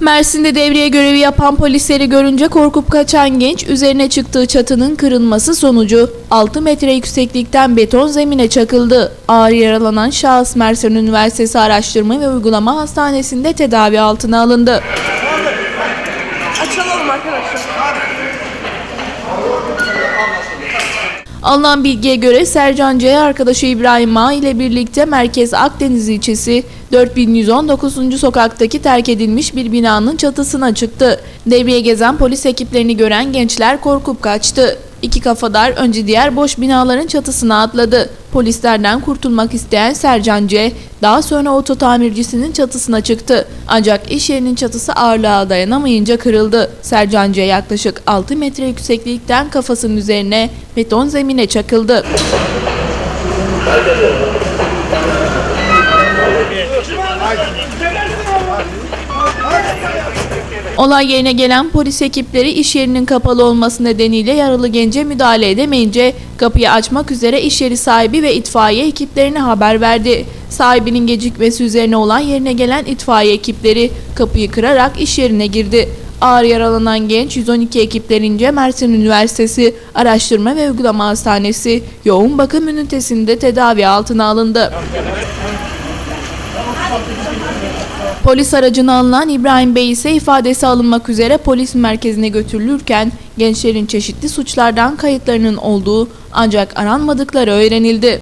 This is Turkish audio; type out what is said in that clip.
Mersin'de devriye görevi yapan polisleri görünce korkup kaçan genç üzerine çıktığı çatının kırılması sonucu 6 metre yükseklikten beton zemine çakıldı. Ağır yaralanan şahıs Mersin Üniversitesi Araştırma ve Uygulama Hastanesi'nde tedavi altına alındı. Açalım arkadaşlar. Alınan bilgiye göre Sercan C. arkadaşı İbrahim A. ile birlikte Merkez Akdeniz ilçesi 4119. sokaktaki terk edilmiş bir binanın çatısına çıktı. Devreye gezen polis ekiplerini gören gençler korkup kaçtı. İki kafadar önce diğer boş binaların çatısına atladı. Polislerden kurtulmak isteyen Sercan C. daha sonra oto tamircisinin çatısına çıktı. Ancak iş yerinin çatısı ağırlığa dayanamayınca kırıldı. Sercan C. yaklaşık 6 metre yükseklikten kafasının üzerine beton zemine çakıldı. Olay yerine gelen polis ekipleri iş yerinin kapalı olması nedeniyle yaralı gence müdahale edemeyince kapıyı açmak üzere iş yeri sahibi ve itfaiye ekiplerine haber verdi. Sahibinin gecikmesi üzerine olay yerine gelen itfaiye ekipleri kapıyı kırarak iş yerine girdi. Ağır yaralanan genç 112 ekiplerince Mersin Üniversitesi Araştırma ve Uygulama Hastanesi yoğun bakım ünitesinde tedavi altına alındı. Polis aracına alınan İbrahim Bey ise ifadesi alınmak üzere polis merkezine götürülürken gençlerin çeşitli suçlardan kayıtlarının olduğu ancak aranmadıkları öğrenildi.